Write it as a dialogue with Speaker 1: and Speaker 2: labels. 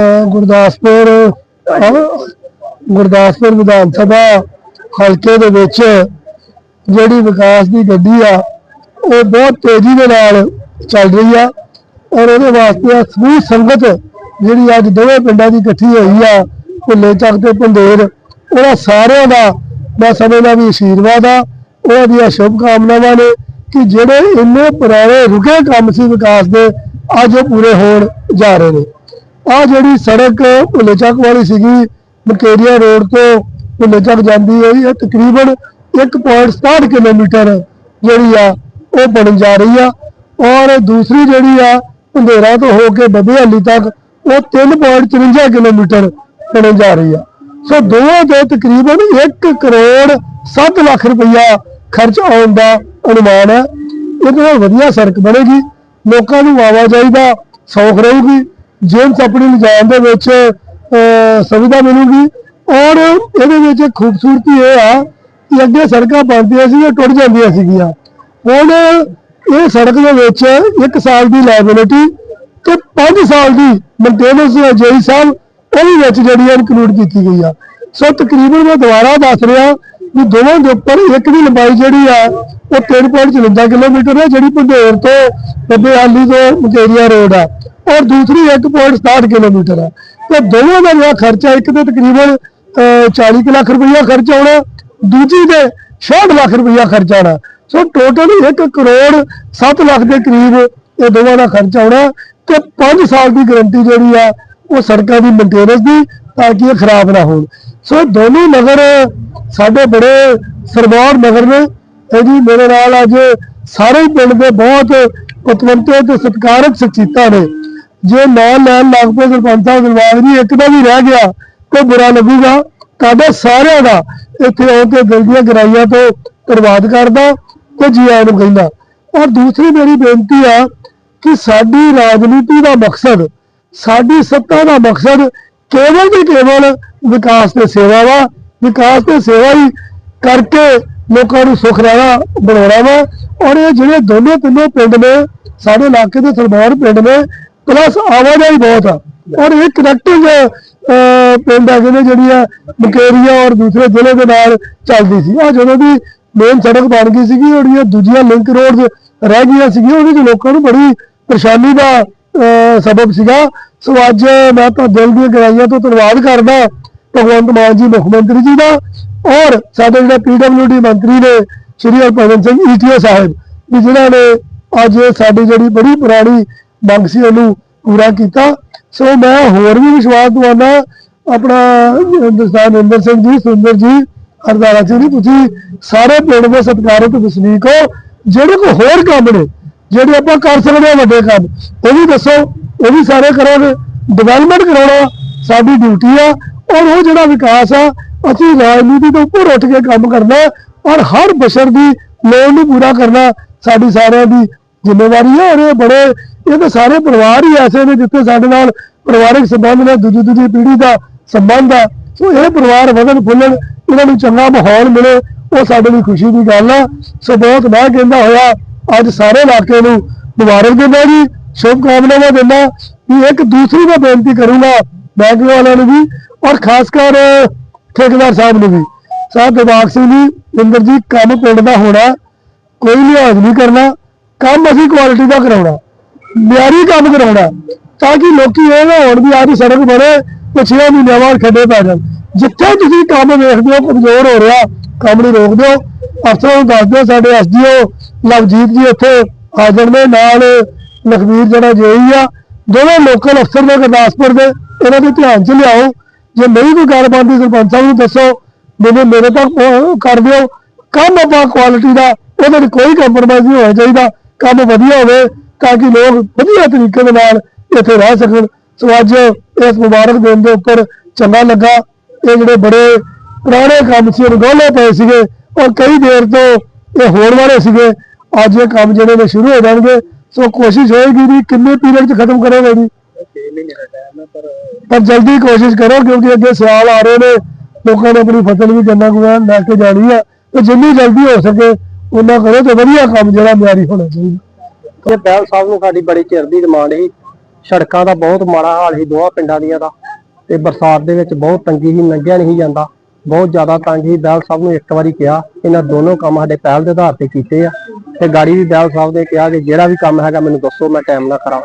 Speaker 1: ਗੁਰਦਾਸਪੁਰ ਗੁਰਦਾਸਪੁਰ ਵਿਧਾਨ ਸਭਾ ਹਲਕੇ ਦੇ ਵਿੱਚ ਜਿਹੜੀ ਵਿਕਾਸ ਦੀ ਗੱਡੀ ਆ, ਉਹ ਬਹੁਤ ਤੇਜ਼ੀ ਦੇ ਨਾਲ ਚੱਲ ਰਹੀ ਆ ਔਰ ਉਹਦੇ ਵਾਸਤੇ ਆ ਸਮੂਹ ਸੰਗਤ ਜਿਹੜੀ ਅੱਜ ਦੋਵੇਂ ਪਿੰਡਾਂ ਦੀ ਇਕੱਠੀ ਹੋਈ ਆ, ਭੁੱਲੇ ਚੱਕ ਤੇ ਪੰਦੇਰ ਉਹਨਾਂ ਸਾਰਿਆਂ ਦਾ ਮੈਂ ਸਮਝਦਾ ਵੀ ਆਸ਼ੀਰਵਾਦ ਆ, ਉਹਨਾਂ ਦੀਆਂ ਸ਼ੁਭ ਕਾਮਨਾਵਾਂ ਨੇ ਕਿ ਜਿਹੜੇ ਇੰਨੇ ਪੁਰਾਣੇ ਰੁਕੇ ਕੰਮ ਸੀ ਵਿਕਾਸ ਦੇ, ਅੱਜ ਉਹ ਪੂਰੇ ਹੋਣ ਜਾ ਰਹੇ ਨੇ। ਆ ਜਿਹੜੀ ਸੜਕ ਭੁੱਲੇ ਚੱਕ ਵਾਲੀ ਸੀਗੀ ਮਕੇਰੀਆ ਰੋਡ ਤੋਂ ਭੁੱਲੇ ਚੱਕ ਜਾਂਦੀ ਹੈ ਇਹ ਤਕਰੀਬਨ 1.67 ਕਿਲੋਮੀਟਰ ਜਿਹੜੀ ਆ, ਉਹ ਬਣਨ ਜਾ ਰਹੀ ਆ। ਔਰ ਦੂਸਰੀ ਜਿਹੜੀ ਆ ਪੰਧੇਰਾ ਤੋਂ ਹੋ ਕੇ ਬਬੇਹਾਲੀ ਤੱਕ, ਉਹ 3.54 ਕਿਲੋਮੀਟਰ ਬਣਨ ਜਾ ਰਹੀ ਆ। ਸੋ ਦੋਵਾਂ ਦੇ ਤਕਰੀਬਨ 1 ਕਰੋੜ 7 ਲੱਖ ਰੁਪਈਆ ਖਰਚ ਆਉਣ ਦਾ ਅਨੁਮਾਨ ਹੈ। ਇਹਦੇ ਨਾਲ ਵਧੀਆ ਸੜਕ ਬਣੇਗੀ, ਲੋਕਾਂ ਨੂੰ ਆਵਾਜਾਈ ਦਾ ਸੌਖ ਰਹੂਗੀ। ਜੇਮਸ ਆਪਣੀ ਲਿਜਾਣ ਦੇ ਵਿੱਚ ਸੁਵਿਧਾ ਮਿਲੂਗੀ। ਔਰ ਇਹਦੇ ਵਿੱਚ ਖੂਬਸੂਰਤੀ ਇਹ ਆ ਕਿ ਅੱਗੇ ਸੜਕਾਂ ਬਣਦੀਆਂ ਸੀ, ਉਹ ਟੁੱਟ ਜਾਂਦੀਆਂ ਸੀਗੀਆਂ। ਹੁਣ ਇਹ ਸੜਕ ਦੇ ਵਿੱਚ 1 ਸਾਲ ਦੀ ਲਾਇਬਿਲਿਟੀ ਤੇ 5 ਸਾਲ ਦੀ ਮੇਨਟੇਨੈਂਸ ਜੇਈ ਸਾਹਿਬ ਉਹਦੇ ਵਿੱਚ ਜਿਹੜੀ ਇਨਕਲੂਡ ਕੀਤੀ ਗਈ ਆ। ਸੋ ਤਕਰੀਬਨ ਮੈਂ ਦੁਬਾਰਾ ਦੱਸ ਰਿਹਾ ਵੀ ਦੋਵਾਂ ਦੇ ਉੱਪਰ ਇੱਕ ਦੀ ਲੰਬਾਈ ਜਿਹੜੀ ਆ, ਉਹ 3.54 ਕਿਲੋਮੀਟਰ ਹੈ, ਜਿਹੜੀ ਪੰਧੇਰ ਤੋਂ ਬੱਬੇ ਹਾਲੀ ਤੋਂ ਮਕੇਰੀਆ ਰੋਡ ਆ। ਔਰ ਦੂਸਰੀ 1.67 ਕਿਲੋਮੀਟਰ ਆ ਤੇ ਦੋਵਾਂ ਦਾ ਜਿਹੜਾ ਖਰਚਾ ਇੱਕ ਤੇ ਤਕਰੀਬਨ ਅਹ, 40 ਕੁ ਲੱਖ ਰੁਪਈਆ ਖਰਚ ਆਉਣਾ ਦੂਜੀ ਤੇ 66 ਲੱਖ ਰੁਪਈਆ ਖਰਚ ਆਉਣਾ ਸੋ ਟੋਟਲ 1 ਕਰੋੜ 7 ਲੱਖ ਦੇ ਕਰੀਬ ਇਹ ਦੋਵਾਂ ਦਾ ਖਰਚ ਆਉਣਾ ਤੇ 5 ਸਾਲ ਦੀ ਗਾਰੰਟੀ ਜਿਹੜੀ ਆ ਉਹ ਸੜਕਾਂ ਦੀ ਮੇਨਟੇਨੈਂਸ ਦੀ ਤਾਂ ਕਿ ਇਹ ਖਰਾਬ ਨਾ ਹੋਣ। ਸੋ ਦੋਨੋਂ ਨਗਰ ਸਾਡੇ ਬੜੇ ਸਰਵਾਰ ਨਗਰ ਨੇ। ਇਹ ਜੀ ਮੇਰੇ ਨਾਲ ਅੱਜ ਸਾਰੇ ਪਿੰਡ ਦੇ ਬਹੁਤ ਪਤਵੰਤੇ ਤੇ ਸਤਿਕਾਰਕ ਸ਼ਖਸੀਅਤਾਂ ਨੇ। ਜੇ ਨਾਲ ਲੈਣ ਲੱਗ ਪਏ ਸਰਪੰਚ ਸਾਹਿਬ ਦਿਲਬਾਗ ਇੱਕ ਦਾ ਵੀ ਰਹਿ ਗਿਆ ਤਾਂ ਬੁਰਾ ਲੱਗੂਗਾ। ਤੁਹਾਡੇ ਸਾਰਿਆਂ ਦਾ ਇੱਥੇ ਆਉ ਕੇ ਦਿਲ ਦੀਆਂ ਗਰਾਈਆਂ ਤੋਂ ਧੰਨਵਾਦ ਕਰਦਾ, ਤੇ ਜੀ ਆਇਆਂ ਨੂੰ ਕਹਿੰਦਾ। ਔਰ ਦੂਸਰੀ ਮੇਰੀ ਬੇਨਤੀ ਆ ਕਿ ਸਾਡੀ ਰਾਜਨੀਤੀ ਦਾ ਮਕਸਦ, ਸਾਡੀ ਸੱਤਾ ਦਾ ਮਕਸਦ ਕੇਵਲ ਤੇ ਕੇਵਲ ਵਿਕਾਸ ਤੇ ਸੇਵਾ ਵਾ। ਵਿਕਾਸ ਤੇ ਸੇਵਾ ਹੀ ਕਰਕੇ ਲੋਕਾਂ ਨੂੰ ਸੁਖ ਰਾਣਾ ਬਣਾਉਣਾ ਵਾ। ਔਰ ਇਹ ਜਿਹੜੇ ਦੋਨੋਂ ਤਿੰਨੋਂ ਪਿੰਡ ਨੇ, ਸਾਡੇ ਇਲਾਕੇ ਦੇ ਸਰਦਾਰ ਪਿੰਡ ਨੇ ਪਲੱਸ ਆਵਾਜਾਈ ਬਹੁਤ ਆ। ਔਰ ਇਹ ਕਨੈਕਟਿੰਗ ਪਿੰਡ ਹੈਗੇ ਨੇ ਜਿਹੜੀ ਆ ਮਕੇਰੀਆ ਔਰ ਦੂਸਰੇ ਜ਼ਿਲ੍ਹੇ ਦੇ ਨਾਲ ਚੱਲਦੀ ਸੀ। ਆ ਜਦੋਂ ਦੀ ਮੇਨ ਸੜਕ ਬਣ ਗਈ ਸੀਗੀ ਜਿਹੜੀਆਂ ਦੂਜੀਆਂ ਲਿੰਕ ਰੋਡ ਰਹਿ ਗਈਆਂ ਸੀਗੀਆਂ ਉਹਦੇ ਚ ਲੋਕਾਂ ਨੂੰ ਬੜੀ ਪਰੇਸ਼ਾਨੀ ਦਾ ਅਹ, ਸਬਬ ਸੀਗਾ। ਸੋ ਅੱਜ ਮੈਂ ਤਾਂ ਦਿਲ ਦੀਆਂ ਗਹਿਰਾਈਆਂ ਤੋਂ ਧੰਨਵਾਦ ਕਰਦਾ ਭਗਵੰਤ ਮਾਨ ਜੀ ਮੁੱਖ ਮੰਤਰੀ ਜੀ ਦਾ ਔਰ ਸਾਡੇ ਜਿਹੜੇ ਪੀਡਬਲਯੂਡੀ ਮੰਤਰੀ ਨੇ ਸ਼੍ਰੀ ਹਰਭਜਨ ਸਿੰਘ ਈਟੀਓ ਸਾਹਿਬ ਵੀ ਜਿਨ੍ਹਾਂ ਨੇ ਅੱਜ ਸਾਡੀ ਜਿਹੜੀ ਬੜੀ ਪੁਰਾਣੀ ਮੰਗ ਸੀ ਉਹਨੂੰ ਪੂਰਾ ਕੀਤਾ। ਸੋ ਮੈਂ ਹੋਰ ਵੀ ਵਿਸ਼ਵਾਸ ਦਵਾਨਾ ਆਪਣਾ ਹਿੰਦੁਸਤਾਨ ਇੰਦਰ ਸਿੰਘ ਜੀ ਸੁੰਦਰ ਜੀ, ਹਰਦਾਰਾ ਜੀ, ਤੁਸੀਂ ਸਾਰੇ ਪਿੰਡ ਦੇ ਸਤਿਕਾਰਤ ਵਸਨੀਕ ਹੋ। ਜਿਹੜੇ ਕੋ ਹੋਰ ਕੰਮ ਨੇ, ਜਿਹੜੇ ਆਪਾਂ ਕਰ ਸਕਦੇ ਹਾਂ ਵੱਡੇ ਕੰਮ, ਉਹ ਵੀ ਦੱਸੋ, ਉਹ ਵੀ ਸਾਰੇ ਕਰੋਗੇ। ਡਿਵੈਲਪਮੈਂਟ ਕਰਾਉਣਾ ਸਾਡੀ ਡਿਊਟੀ ਆ, ਔਰ ਉਹ ਜਿਹੜਾ ਵਿਕਾਸ ਆ, ਅਸੀਂ ਰਾਜਨੀਤੀ ਤੋਂ ਉੱਪਰ ਉੱਠ ਕੇ ਕੰਮ ਕਰਨਾ, ਔਰ ਹਰ ਬਸ਼ਰ ਦੀ ਲੋੜ ਨੂੰ ਪੂਰਾ ਕਰਨਾ ਸਾਡੀ ਸਾਰਿਆਂ ਦੀ ਜ਼ਿੰਮੇਵਾਰੀ ਹੈ ਔਰ ਇਹ ਬੜੇ ਇਹ ਤਾਂ ਸਾਰੇ ਪਰਿਵਾਰ ਹੀ ਐਸੇ ਨੇ ਜਿੱਥੇ ਸਾਡੇ ਨਾਲ ਪਰਿਵਾਰਕ ਸੰਬੰਧ ਨੇ, ਦੂਜੀ ਦੂਜੀ ਪੀੜ੍ਹੀ ਦਾ ਸੰਬੰਧ ਆ ਸੋ ਇਹ ਪਰਿਵਾਰ ਵਧਣ ਫੁੱਲਣ, ਇਹਨਾਂ ਨੂੰ ਚੰਗਾ ਮਾਹੌਲ ਮਿਲੇ, ਉਹ ਸਾਡੇ ਲਈ ਖੁਸ਼ੀ ਦੀ ਗੱਲ ਆ। ਸੋ ਬਹੁਤ ਮੈਂ ਕਹਿੰਦਾ ਹੋਇਆ, ਅੱਜ ਸਾਰੇ ਇਲਾਕੇ ਨੂੰ ਮੁਬਾਰਕ ਦਿੰਦਾ ਜੀ ਸ਼ੁਭ ਕਾਮਨਾਵਾਂ ਦਿੰਦਾ। ਵੀ ਇੱਕ ਦੂਸਰੀ ਦਾ ਬੇਨਤੀ ਕਰੂੰਗਾ ਬੈਂਕ ਵਾਲਿਆਂ ਨੂੰ ਵੀ, ਔਰ ਖਾਸ ਕਰ ਠੇਕੇਦਾਰ ਸਾਹਿਬ ਨੂੰ ਵੀ। ਸਾਹਿਬ ਦਿਮਾਗ ਸਿੰਘ ਜੀ ਇੰਦਰ ਜੀ ਕੰਮ ਪਿੰਡ ਦਾ ਹੋਣਾ, ਕੋਈ ਲਿਹਾਜ਼ ਨਹੀਂ ਕਰਨਾ, ਕੰਮ ਅਸੀਂ ਕੁਆਲਿਟੀ ਦਾ ਕਰਾਉਣਾ। ਮਿਆਰੀ ਕੰਮ ਕਰਾਉਣਾ ਤਾਂ ਕਿ ਲੋਕੀ ਇਹ ਨਾ ਹੋਣ ਵੀ ਆਦੀ ਸੜਕ ਬਣੇ ਤੇ ਛੇ ਮਹੀਨਿਆਂ ਬਾਅਦ ਖੱਡੇ ਪੈ ਜਾਣ। ਜਿੱਥੇ ਤੁਸੀਂ ਕੰਮ ਵੇਖਦੇ ਹੋ, ਕਮਜ਼ੋਰ ਹੋ ਰਿਹਾ, ਕੰਮ ਨੂੰ ਰੋਕ ਦਿਓ ਅਫਸਰਾਂ ਨੂੰ ਦੱਸ ਦਿਓ ਸਾਡੇ ਐਸਡੀਓ ਲਵਜੀਤ ਜੀ ਇੱਥੇ ਹਾਜ਼ਰ ਨੇ ਨਾਲ ਲਖਵੀਰ ਜਿਹੜਾ ਜੇਈ ਆ। ਦੋਵੇਂ ਲੋਕਲ ਅਫਸਰ ਨੇ ਗੁਰਦਾਸਪੁਰ ਦੇ, ਇਹਨਾਂ ਦੇ ਧਿਆਨ 'ਚ ਲਿਆਓ। ਜੇ ਨਹੀਂ ਕੋਈ ਗੱਲ ਬਣਦੀ, ਸਰਪੰਚ ਸਾਹਿਬ ਨੂੰ ਦੱਸੋ, ਮੈਨੂੰ ਮੇਰੇ ਤੱਕ ਕਰ ਦਿਓ। ਕੰਮ ਆਪਾਂ ਕੁਆਲਿਟੀ ਦਾ, ਉਹਦੇ ਵਿੱਚ ਕੋਈ ਕੰਪਰੋਮਾਈਜ਼ ਨਹੀਂ ਹੋਣਾ ਚਾਹੀਦਾ। ਕੰਮ ਵਧੀਆ ਹੋਵੇ ਤਾਂ ਕਿ ਲੋਕ ਵਧੀਆ ਤਰੀਕੇ ਦੇ ਨਾਲ ਇੱਥੇ ਰਹਿ ਸਕਣ। ਸੋ ਅੱਜ ਇਸ ਮੁਬਾਰਕ ਦਿਨ ਦੇ ਉੱਪਰ ਚੰਗਾ ਲੱਗਾ। ਇਹ ਜਿਹੜੇ ਬੜੇ ਪੁਰਾਣੇ ਕੰਮ ਸੀ ਅਣਗੌਲੇ ਪਏ ਸੀਗੇ ਔਰ ਕਈ ਦੇਰ ਤੋਂ ਇਹ ਹੋਣ ਵਾਲੇ ਸੀਗੇ। ਅੱਜ ਇਹ ਕੰਮ ਜਿਹੜੇ ਨੇ ਸ਼ੁਰੂ ਹੋ ਜਾਣਗੇ। ਸੋ ਕੋਸ਼ਿਸ਼ ਹੋਏਗੀ ਵੀ ਕਿੰਨੇ ਪੀਰੀਅਡ 'ਚ ਖਤਮ ਕਰੋਗੇ ਜੀ? ਪਰ ਜਲਦੀ ਕੋਸ਼ਿਸ਼ ਕਰੋ, ਕਿਉਂਕਿ ਅੱਗੇ ਸਿਆਲ ਆ ਰਹੇ ਨੇ। ਲੋਕਾਂ ਨੇ ਆਪਣੀ ਫਸਲ ਵੀ ਗੰਨਾ ਗੁਆ ਲੈ ਕੇ ਜਾਣੀ ਆ। ਤੇ ਜਿੰਨੀ ਜਲਦੀ ਹੋ ਸਕੇ ਉਹਨਾਂ ਕਰੋ ਤੇ ਵਧੀਆ ਕੰਮ ਜਿਹੜਾ ਮਿਆਰੀ ਹੋਣਾ ਚਾਹੀਦਾ।
Speaker 2: ਇਹ ਬੈਲ ਸਾਹਿਬ ਨੂੰ ਸਾਡੀ ਬੜੀ ਚਿਰ ਦੀ ਡਿਮਾਂਡ ਸੀ, ਸੜਕਾਂ ਦਾ ਬਹੁਤ ਮਾੜਾ ਹਾਲ ਸੀ ਦੋਹਾਂ ਪਿੰਡਾਂ ਦੀਆਂ ਦਾ, ਤੇ ਬਰਸਾਤ ਦੇ ਵਿੱਚ ਬਹੁਤ ਤੰਗੀ ਸੀ ਲੰਘਿਆ ਨਹੀਂ ਜਾਂਦਾ, ਬਹੁਤ ਜ਼ਿਆਦਾ ਤੰਗ ਸੀ। ਬੈਲ ਸਾਹਿਬ ਨੂੰ ਇੱਕ ਵਾਰੀ ਕਿਹਾ, ਇਹਨਾਂ ਦੋਨੋਂ ਕੰਮ ਸਾਡੇ ਪਹਿਲ ਦੇ ਆਧਾਰ ਤੇ ਕੀਤੇ ਆ, ਤੇ ਗਾੜੀ ਵੀ ਬੈਲ ਸਾਹਿਬ ਨੇ ਕਿਹਾ ਕਿ ਜਿਹੜਾ ਵੀ ਕੰਮ ਹੈਗਾ ਮੈਨੂੰ ਦੱਸੋ, ਮੈਂ ਟਾਈਮ ਨਾਲ ਕਰਾਂ